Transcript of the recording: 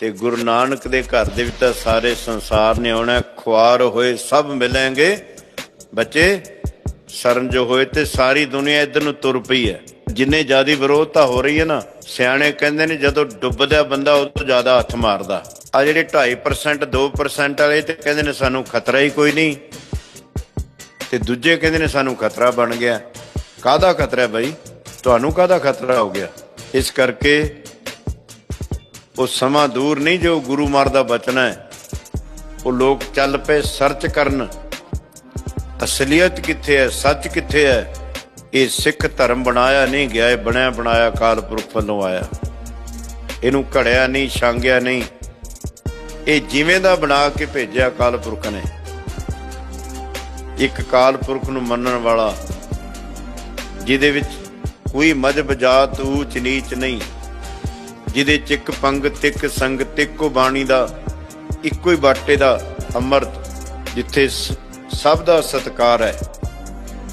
ਤੇ ਗੁਰੂ ਨਾਨਕ ਦੇ ਘਰ ਦੇ ਵਿੱਚ ਤਾਂ ਸਾਰੇ ਸੰਸਾਰ ਨੇ ਆਉਣਾ, ਖੁਆਰ ਹੋਏ, ਸਭ ਮਿਲਾਂਗੇ। ਬੱਚੇ ਸ਼ਰਨ ਜੋ ਹੋਏ ਤੇ ਸਾਰੀ ਦੁਨੀਆ ਇੱਧਰ ਨੂੰ ਤੁਰ ਪਈ ਹੈ। ਜਿੰਨੇ ਜਿਆਦੀ ਵਿਰੋਧਤਾ ਹੋ ਰਹੀ ਹੈ ਨਾ, ਸਿਆਣੇ ਕਹਿੰਦੇ ਨੇ ਜਦੋਂ ਡੁੱਬਦਾ ਬੰਦਾ ਉਹ ਤੋਂ ਜ਼ਿਆਦਾ ਹੱਥ ਮਾਰਦਾ। ਆ ਜਿਹੜੇ 2.5% 2% ਵਾਲੇ ਤੇ ਕਹਿੰਦੇ ਨੇ ਸਾਨੂੰ ਖਤਰਾ ਹੀ ਕੋਈ ਨਹੀਂ। ਤੇ ਦੂਜੇ ਕਹਿੰਦੇ ਨੇ ਸਾਨੂੰ ਖਤਰਾ ਬਣ ਗਿਆ। ਕਾਹਦਾ ਖਤਰਾ ਹੈ ਬਾਈ? ਤੁਹਾਨੂੰ ਕਾਹਦਾ ਖਤਰਾ ਹੋ ਗਿਆ? ਇਸ ਕਰਕੇ ਉਹ ਸਮਾਂ ਦੂਰ ਨਹੀਂ ਜੋ ਗੁਰੂ ਮਾਰ ਦਾ ਬਚਨਾ ਹੈ। ਉਹ ਲੋਕ ਚੱਲ ਪਏ ਸਰਚ ਕਰਨ। ਅਸਲੀਅਤ ਕਿੱਥੇ ਹੈ, ਸੱਚ ਕਿੱਥੇ ਹੈ? ਇਹ ਸਿੱਖ ਧਰਮ ਬਣਾਇਆ ਨਹੀਂ ਗਿਆ, ਇਹ ਬਣਿਆ ਬਣਾਇਆ ਕਾਲ ਪੁਰਖ ਵੱਲੋਂ ਆਇਆ। ਇਹਨੂੰ ਘੜਿਆ ਨਹੀਂ, ਛਾਂਗਿਆ ਨਹੀਂ। ਇਹ ਜਿਵੇਂ ਦਾ ਬਣਾ ਕੇ ਭੇਜਿਆ ਕਾਲ ਪੁਰਖ ਨੇ। ਇੱਕ ਕਾਲ ਪੁਰਖ ਨੂੰ ਮੰਨਣ ਵਾਲਾ, ਜਿਹਦੇ ਵਿੱਚ ਕੋਈ ਮਜਬ ਜਾਤ ਊਚ ਨੀਚ ਨਹੀਂ। ਜਿਹਦੇ ਚ ਇੱਕ ਪੰਗਤ ਇੱਕ ਸੰਗਤ ਇੱਕੋ ਬਾਣੀ ਦਾ, ਇੱਕੋ ਹੀ ਬਾਟੇ ਦਾ ਅੰਮ੍ਰਿਤ, ਜਿੱਥੇ ਸਭ ਦਾ ਸਤਕਾਰ ਹੈ।